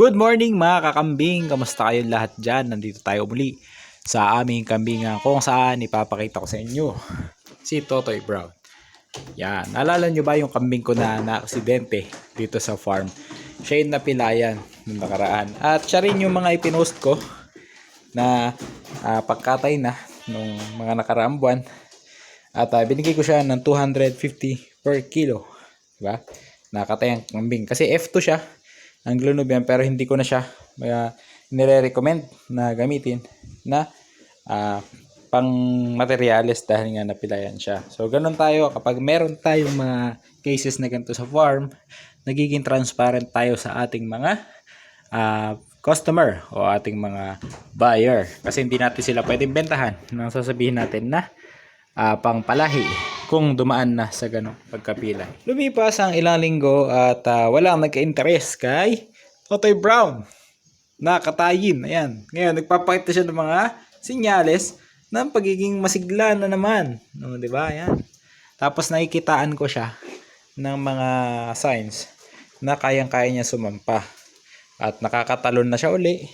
Good morning mga kakambing! Kamusta kayo lahat dyan? Nandito tayo muli sa aming kambingan kung saan ipapakita ko sa inyo si Totoy Brown. Yan. Naalala nyo ba yung kambing ko na na-aksidente dito sa farm? Siya yung napilayan nung nakaraan. At siya rin yung mga ipinost ko na ah, pagkatay na nung mga nakaraang buwan. At ah, binigay ko siya ng 250 per kilo. Diba? Nakatay ang kambing. Kasi F2 siya. Anglo-Nubian pero hindi ko na siya uh, nire-recommend na gamitin na ah, pang materials dahil nga napilayan siya. So ganun tayo. Kapag meron tayong mga cases na ganito sa farm, nagiging transparent tayo sa ating mga ah, customer o ating mga buyer. Kasi hindi natin sila pwedeng bentahan. Nang sasabihin natin na ah, pangpalahi kung dumaan na sa ganong pagkapilay. Lumipas ang ilang linggo at ah, walang nagka-interest kay Totoy Brown. Nakatayin, ayan. Ngayon, nagpapakita siya ng mga sinyales ng pagiging masigla na naman. No, di ba? Ayan. Tapos nakikitaan ko siya ng mga signs na kayang-kaya niya sumampa. At nakakatalon na siya uli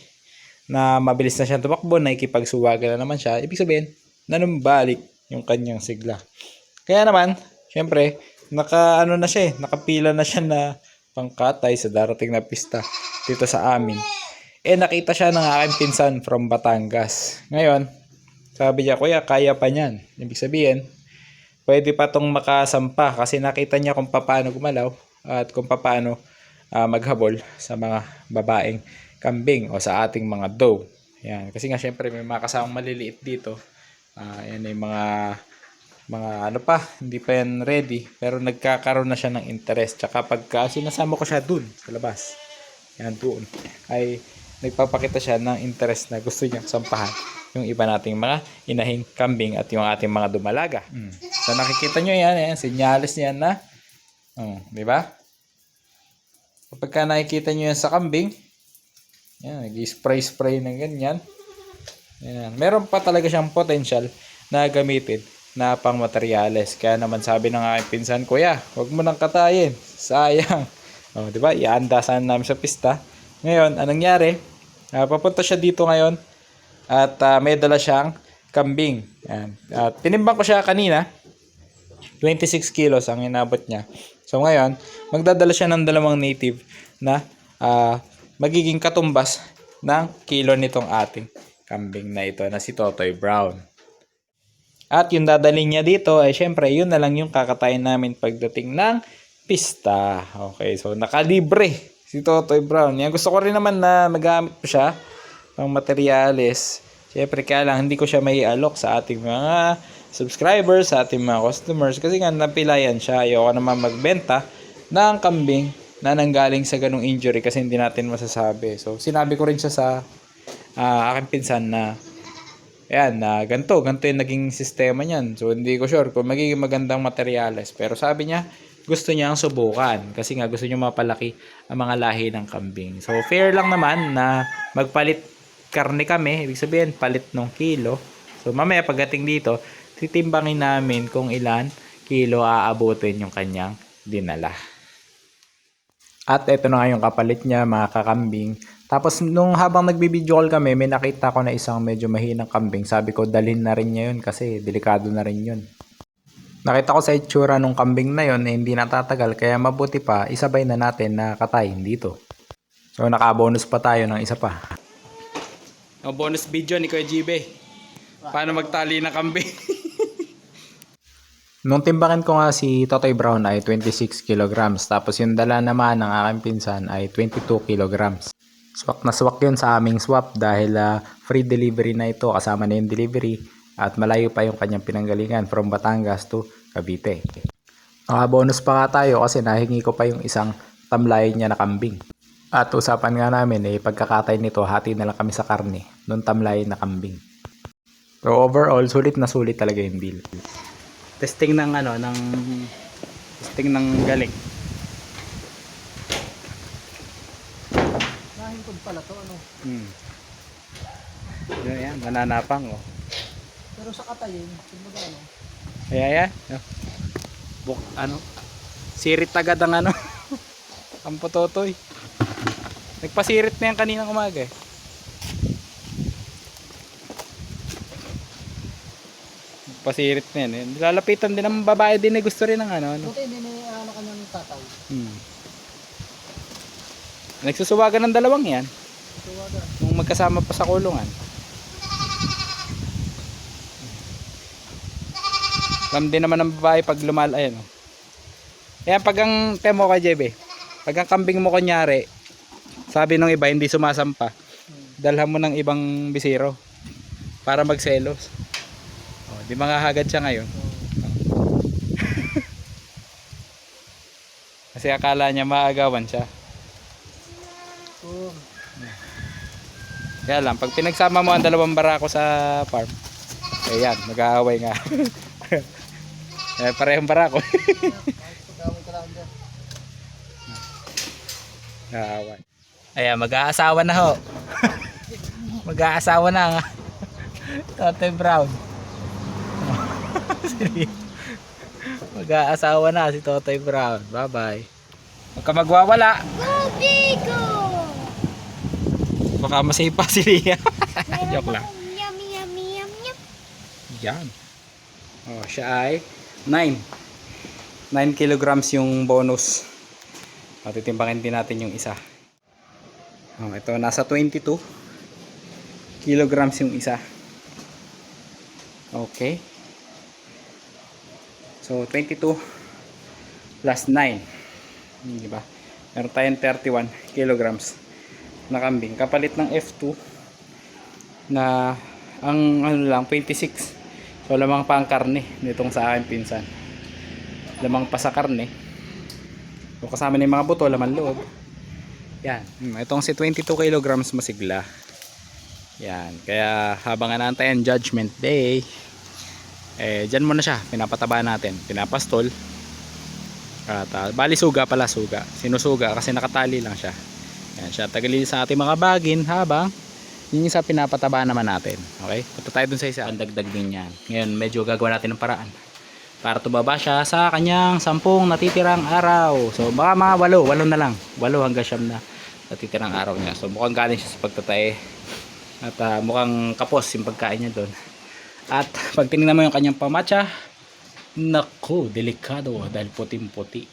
na mabilis na siya tumakbo, nakikipagsuwagan na naman siya. Ibig sabihin, nanumbalik yung kanyang sigla. Kaya naman, syempre, naka ano na siya eh, nakapila na siya na pangkatay sa darating na pista dito sa amin. Eh nakita siya ng aking pinsan from Batangas. Ngayon, sabi niya, kuya, kaya pa niyan. Ibig sabihin, pwede pa tong makasampa kasi nakita niya kung paano gumalaw at kung paano ah, maghabol sa mga babaeng kambing o sa ating mga doe. Yan. Kasi nga syempre may mga kasamang maliliit dito. Ah, yan ay mga mga ano pa, hindi pa yan ready. Pero nagkakaroon na siya ng interest. Tsaka pagka sinasama ko siya dun sa labas, yan doon, ay nagpapakita siya ng interest na gusto niya sampahan yung iba nating mga inahing kambing at yung ating mga dumalaga. Mm. So nakikita nyo yan, yan sinyalis niyan na, oh, di ba? Kapag ka nakikita nyo yan sa kambing, yan, nag-spray-spray ng ganyan. Yan. Meron pa talaga siyang potential na gamitin na pang materyales. Kaya naman sabi ng aking pinsan, Kuya, huwag mo nang katayin. Sayang. Oh, di ba? Iandasan namin sa pista. Ngayon, anong nangyari? Ah, papunta siya dito ngayon at ah, may dala siyang kambing. Yan. At tinimbang ko siya kanina. 26 kilos ang inabot niya. So ngayon, magdadala siya ng dalawang native na ah, magiging katumbas ng kilo nitong ating kambing na ito na si Totoy Brown. At yung dadalhin niya dito ay syempre yun na lang yung kakatayin namin pagdating ng pista. Okay, so nakalibre si Totoy Brown. Yan gusto ko rin naman na magamit ko siya pang materyales. Syempre kaya lang hindi ko siya may alok sa ating mga subscribers, sa ating mga customers kasi nga napilayan siya. Ayoko naman magbenta ng kambing na nanggaling sa ganung injury kasi hindi natin masasabi. So sinabi ko rin siya sa ah, aking pinsan na Ayan, na ganito, ganito yung naging sistema niyan. So, hindi ko sure kung magiging magandang materyales. Pero sabi niya, gusto niya ang subukan. Kasi nga gusto niya mapalaki ang mga lahi ng kambing. So, fair lang naman na magpalit karne kami. Ibig sabihin, palit ng kilo. So, mamaya pagdating dito, titimbangin namin kung ilan kilo aabutin yung kanyang dinala. At ito na nga yung kapalit niya, mga kakambing. Tapos nung habang nagbibideo call kami, may nakita ko na isang medyo mahinang kambing. Sabi ko, dalhin na rin niya yun kasi delikado na rin yun. Nakita ko sa itsura nung kambing na yun, eh, hindi natatagal. Kaya mabuti pa, isabay na natin na katayin dito. So nakabonus pa tayo ng isa pa. O bonus video ni Kuya Jibe. Paano magtali ng kambing? Nung timbangan ko nga si Totoy Brown ay 26 kilograms. Tapos yung dala naman ng aking pinsan ay 22 kilograms. Swak na swak yun sa aming swap dahil ah, free delivery na ito kasama na yung delivery at malayo pa yung kanyang pinanggalingan from Batangas to Cavite. Nakabonus pa nga tayo kasi nahingi ko pa yung isang tamlay niya na kambing. At usapan nga namin eh pagkakatay nito hati na lang kami sa karne nung tamlay na kambing. So overall sulit na sulit talaga yung deal. Testing ng ano ng testing ng galing. Nahintog pala to ano. Hmm. Yan, yan, nananapang oh. Pero sa katayin, kumbaga ano. Kaya yan. no? Buk, ano? Sirit agad ang ano. ang pototoy. Nagpasirit na yan kaninang umaga eh. Nagpasirit na yan eh. Lalapitan din ng babae din eh. Gusto rin ng ano. ano. Buti hindi ni ano kanyang tatay. Hmm. Nagsusuwagan ng dalawang yan. Tuwagan. Nung magkasama pa sa kulungan. Alam din naman ng babae pag lumal, ayan o. Ayan, pag ang temo ka, JB, pag ang kambing mo kunyari, sabi nung iba, hindi sumasampa, dalhan mo ng ibang bisiro para magselos. O, di makahagad siya ngayon. Kasi akala niya maagawan siya. Kaya lang, pag pinagsama mo ang dalawang barako sa farm, eh yan, mag-aaway nga. eh, parehong barako. Aaway. Ayan, mag-aasawa na ho. mag-aasawa na nga. Tote Brown. mag-aasawa na si Totoy Brown. Bye-bye. Huwag ka magwawala. Baka masipa si Lia. Joke lang. Yummy, yummy, yum, yum. Yan. Oh, siya ay 9. 9 kilograms yung bonus. Matitimbangin din natin yung isa. Oh, ito nasa 22 kilograms yung isa. Okay. So 22 plus 9. Hmm, Di ba? Meron tayong 31 kilograms na kambing. Kapalit ng F2 na ang ano lang 26 So lamang pa ang karne nitong sa akin pinsan. Lamang pa sa karne. So kasama na yung mga buto, laman loob. Yan. Hmm, Itong si 22 kilograms masigla. Yan. Kaya habang anaantay ang judgment day, eh dyan muna siya. Pinapataba natin. Pinapastol. At ah, bali suga pala suga. Sinusuga kasi nakatali lang siya. Yan siya. Tagalili sa ating mga bagin habang yung isa pinapataba naman natin. Okay? Punta tayo dun sa isa. Pandagdag din yan. Ngayon, medyo gagawa natin ng paraan. Para tumaba siya sa kanyang sampung natitirang araw. So, baka mga walo. Walo na lang. Walo hanggang siyam na natitirang araw niya. So, mukhang galing siya sa pagtatae. At ah, mukhang kapos yung pagkain niya doon. At pag tinignan mo yung kanyang pamatcha, naku, delikado dahil puting-puti.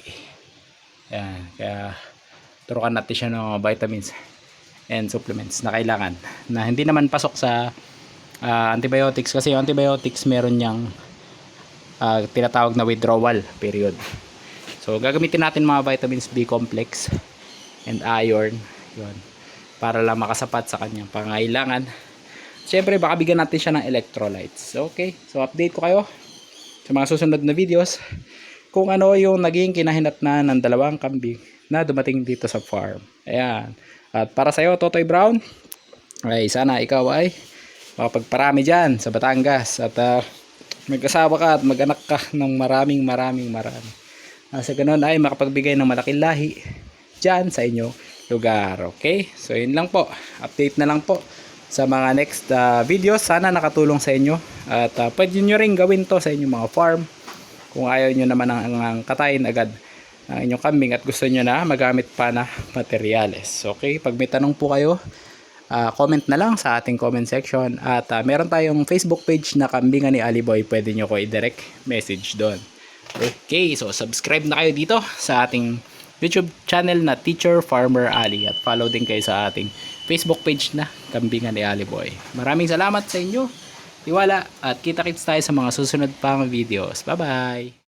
Yan. Kaya, turukan natin siya ng vitamins and supplements na kailangan na hindi naman pasok sa ah, antibiotics. Kasi yung antibiotics meron niyang ah, tinatawag na withdrawal period. So gagamitin natin mga vitamins B complex and iron yun para lang makasapat sa kanyang pangailangan. Syempre baka bigyan natin siya ng electrolytes. Okay so update ko kayo sa mga susunod na videos. Kung ano yung naging kinahinatnan ng dalawang kambing na dumating dito sa farm ayan at para sa'yo, Totoy Brown, ay sana ikaw ay makapagparami dyan sa Batangas at ah, mag-asawa ka at mag-anak ka ng maraming maraming marami. Uh, sa ganun ay makapagbigay ng malaking lahi dyan sa inyong lugar. Okay? So yun lang po. Update na lang po sa mga next ah, videos. Sana nakatulong sa inyo. At ah, pwede nyo rin gawin to sa inyong mga farm. Kung ayaw nyo naman ang, ang katayin agad ang inyong kambing at gusto nyo na magamit pa na materyales. Okay? Pag may tanong po kayo, ah, comment na lang sa ating comment section. At ah, meron tayong Facebook page na kambingan ni Aliboy. Pwede nyo ko i-direct message doon. Okay, so subscribe na kayo dito sa ating YouTube channel na Teacher Farmer Ali at follow din kayo sa ating Facebook page na Kambingan ni Aliboy. Maraming salamat sa inyo. Tiwala at kita-kits tayo sa mga susunod pang videos. Bye-bye!